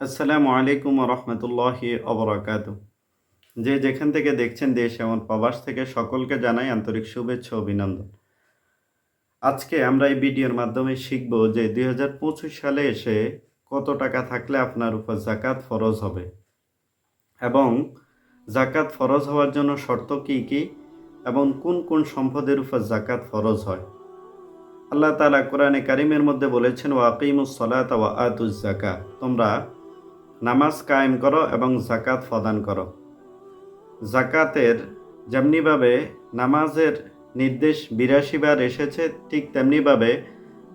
আসসালামু আলাইকুম রহমতুল্লাহি অবরাকাত যে যেখান থেকে দেখছেন দেশ এমন প্রবাস থেকে সকলকে জানাই আন্তরিক শুভেচ্ছা অভিনন্দন। আজকে আমরা এই ভিডিওর মাধ্যমে শিখব যে দুই হাজার পঁচিশ সালে এসে কত টাকা থাকলে আপনার উপর জাকাত ফরজ হবে। এবং জাকাত ফরজ হওয়ার জন্য শর্ত কি কি? এবং কোন কোন সম্পদের উপর জাকাত ফরজ হয়? আল্লাহ তালা কোরআনে কারিমের মধ্যে বলেছেন ওয়াকিমুস সলাত ওয়া আতুজ জাকাত তোমরা নামাজ কায়েম করো এবং জাকাত প্রদান করো। জাকাতের যেমনিভাবে নামাজের নির্দেশ বিরাশি বার এসেছে, ঠিক তেমনিভাবে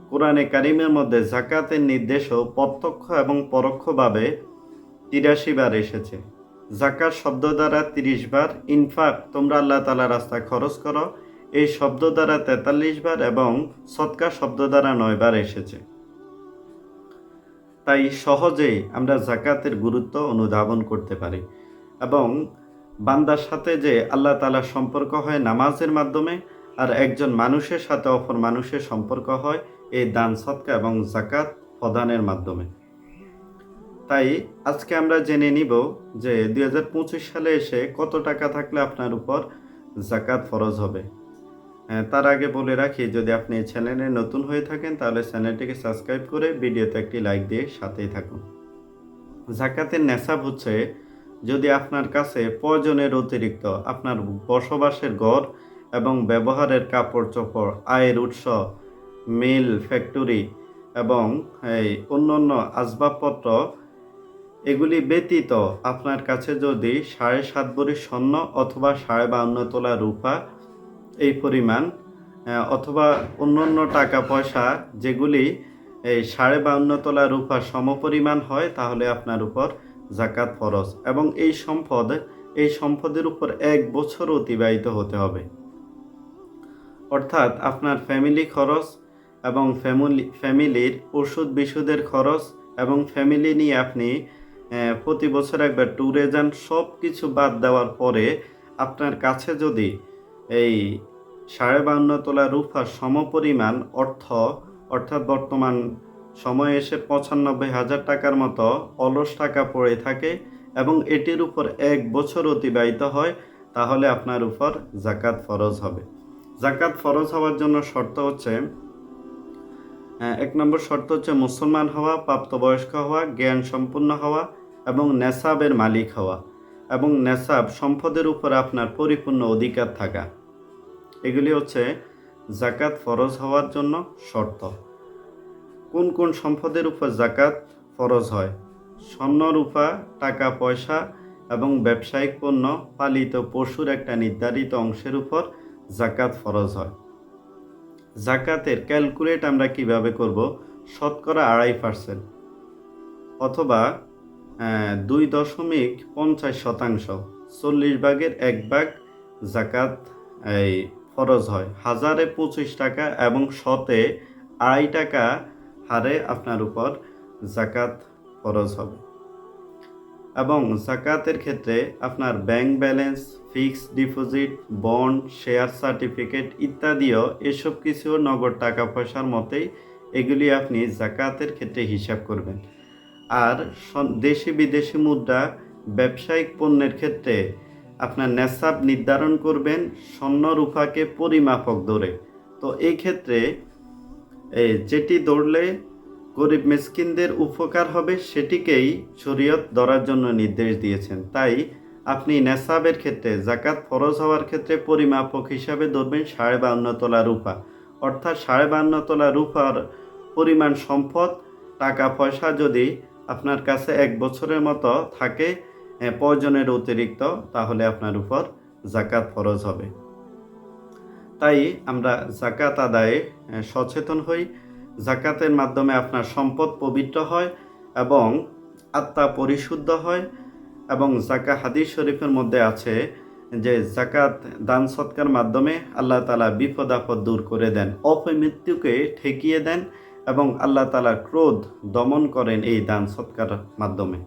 কোরআনে কারিমের মধ্যে জাকাতের নির্দেশও প্রত্যক্ষ এবং পরোক্ষভাবে তিরাশি বার এসেছে। জাকাত শব্দ দ্বারা তিরিশ বার ইনফাক, তোমরা আল্লাহ তালা রাস্তায় খরচ করো, এই শব্দ দ্বারা তেতাল্লিশ বার এবং সৎকা শব্দ দ্বারা নয় বার এসেছে। তাই সহজেই আমরা জাকাতের গুরুত্ব অনুধাবন করতে পারি। এবং বান্দার সাথে যে আল্লাহ তালার সম্পর্ক হয় নামাজের মাধ্যমে, আর একজন মানুষের সাথে অপর মানুষের সম্পর্ক হয় এই দান, সৎকা এবং জাকাত প্রদানের মাধ্যমে। তাই আজকে আমরা জেনে নিব যে দু হাজার পঁচিশ সালে এসে কত টাকা থাকলে আপনার উপর জাকাত ফরজ হবে। তার আগে বলে রাখি, যদি আপনি এই চ্যানেলে নতুন হয়ে থাকেন, তাহলে চ্যানেলটিকে সাবস্ক্রাইব করে ভিডিওতে একটি লাইক দিয়ে সাথেই থাকুন। জাকাতের নেশাব হচ্ছে, যদি আপনার কাছে প্রয়োজনের অতিরিক্ত আপনার বসবাসের ঘর এবং ব্যবহারের কাপড় চোপড়, আয়ের উৎস, মিল, ফ্যাক্টরি এবং এই অন্যান্য আসবাবপত্র, এগুলি ব্যতীত আপনার কাছে যদি সাড়ে সাত ভরি স্বর্ণ অথবা সাড়ে বাউন্ন তোলা রূপা এই পরিমাণ অথবা অন্যান্য টাকা পয়সা যেগুলি এই সাড়ে বাউন্ন তোলা রূপা সমপরিমাণ হয়, তাহলে আপনার উপর জাকাত ফরজ। এবং এই সম্পদ, এই সম্পদের উপর এক বছর অতিবাহিত হতে হবে। অর্থাৎ আপনার ফ্যামিলি খরচ এবং ফ্যামিলি ফ্যামিলির ওষুধ বিশুদের খরচ এবং ফ্যামিলি নিয়ে আপনি প্রতি বছর একবার ট্যুরে যান সব কিছু বাদ দেওয়ার পরে আপনার কাছে যদি এই সাড়ে বান্ন তোলা রূপার সমপরিমাণ অর্থ, অর্থাৎ বর্তমান সময়ে এসে পঁচানব্বই হাজার টাকার মতো অলস টাকা পড়ে থাকে এবং এটির উপর এক বছর অতিবাহিত হয়, তাহলে আপনার উপর জাকাত ফরজ হবে। জাকাত ফরজ হওয়ার জন্য শর্ত হচ্ছে এক নম্বর শর্ত হচ্ছে মুসলমান হওয়া, প্রাপ্তবয়স্ক হওয়া জ্ঞান সম্পূর্ণ হওয়া এবং নেশাবের মালিক হওয়া। এবং নেশাব সম্পদের উপর আপনার পরিপূর্ণ অধিকার থাকা। এগুলি হচ্ছে জাকাত ফরজ হওয়ার জন্য শর্ত। কোন কোন সম্পদের উপর জাকাত ফরজ হয়? স্বর্ণ, রূপা, টাকা, পয়সা এবং ব্যবসায়িক পণ্য পালিত পশুর একটা নির্ধারিত অংশের উপর জাকাত ফরজ হয়। জাকাতের ক্যালকুলেট আমরা কীভাবে করব? শতকরা আড়াই পার্সেন্ট অথবা দুই দশমিক পঞ্চাশ শতাংশ। চল্লিশ ভাগের এক ভাগ জাকাত, এই, ফরজ হয়। হাজারে পঁচিশ টাকা এবং শতে আড়াই টাকা হারে আপনার উপর জাকাত ফরজ হবে। এবং জাকাতের ক্ষেত্রে আপনার bank balance, fixed deposit, bond, share certificate ইত্যাদিও এসব কিছু নগদ টাকা পয়সার মতেই এগুলি আপনি জাকাতের ক্ষেত্রে হিসাব করবেন। আর দেশি বিদেশি মুদ্রা, ব্যবসায়িক পণ্যের ক্ষেত্রে আপনার নেশাব নির্ধারণ করবেন স্বর্ণ রূপাকে পরিমাপক ধরে তো এই ক্ষেত্রে যেটি দৌড়লে গরিব মিসকিনদের উপকার হবে, সেটিকেই শরীয়ত ধরার জন্য নির্দেশ দিয়েছেন। তাই আপনি নেশাবের ক্ষেত্রে জাকাত ফরজ হওয়ার ক্ষেত্রে পরিমাপক হিসাবে ধরবেন সাড়ে বান্ন তোলা রূপা। অর্থাৎ সাড়ে বান্ন তোলা রূপার পরিমাণ সম্পদ টাকা পয়সা যদি আপনার কাছে এক বছরের মতো থাকে প্রয়োজনের অতিরিক্ত, তাহলে আপনার উপর জাকাত ফরজ হবে। তাই আমরা জাকাত আদায়ে সচেতন হই। জাকাতের মাধ্যমে আপনার সম্পদ পবিত্র হয় এবং আত্মা পরিশুদ্ধ হয় এবং জাকা হাদিস শরীফের মধ্যে আছে যে জাকাত দান সৎকার মাধ্যমে আল্লাহ তালা বিপদ আপদ দূর করে দেন, অপমৃত্যুকে ঠেকিয়ে দেন এবং আল্লাহ তালা ক্রোধ দমন করেন এই দান সৎকার মাধ্যমে।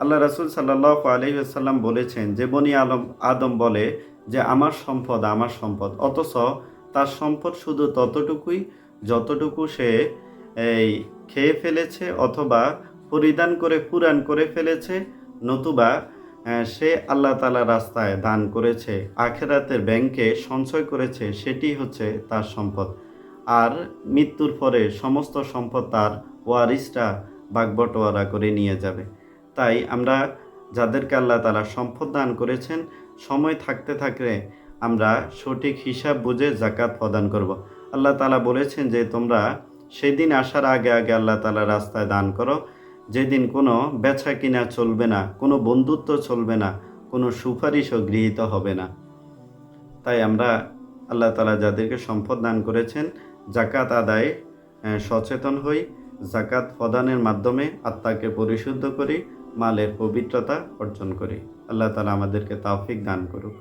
আল্লাহ রাসুল সাল্লাহ আলহিহাল্লাম বলেছেন, যে বনি আলম আদম বলে যে, আমার সম্পদ আমার সম্পদ। অথচ তার সম্পদ শুধু ততটুকুই যতটুকু সে, এই, খেয়ে ফেলেছে অথবা পরিধান করে, পুরাণ করে ফেলেছে, নতুবা সে আল্লাহ তালা রাস্তায় দান করেছে, আখেরাতের ব্যাংকে সঞ্চয় করেছে, সেটি হচ্ছে তার সম্পদ। আর মৃত্যুর পরে সমস্ত সম্পদ তার ওয়ারিসরা বাগবটোয়ারা করে নিয়ে যাবে। তাই আমরা যাদেরকে আল্লাহ তালা সম্পদ দান করেছেন, সময় থাকতে থাকলে আমরা সঠিক হিসাব বুঝে জাকাত প্রদান করব। আল্লাহ তালা বলেছেন যে, তোমরা সেদিন আসার আগে আগে আল্লাহ তালা রাস্তায় দান করো। যেদিন কোনো বেচা কিনা চলবে না, কোনো বন্ধুত্ব চলবে না, কোনো সুপারিশও গৃহীত হবে না। তাই আমরা আল্লাহ তালা যাদেরকে সম্পদ দান করেছেন জাকাত আদায়ে সচেতন হই জাকাত প্রদানের মাধ্যমে আত্মাকে পরিশুদ্ধ করি, মালের পবিত্রতা অর্জন করি। আল্লাহ তালা আমাদেরকে তাওফিক দান করুক।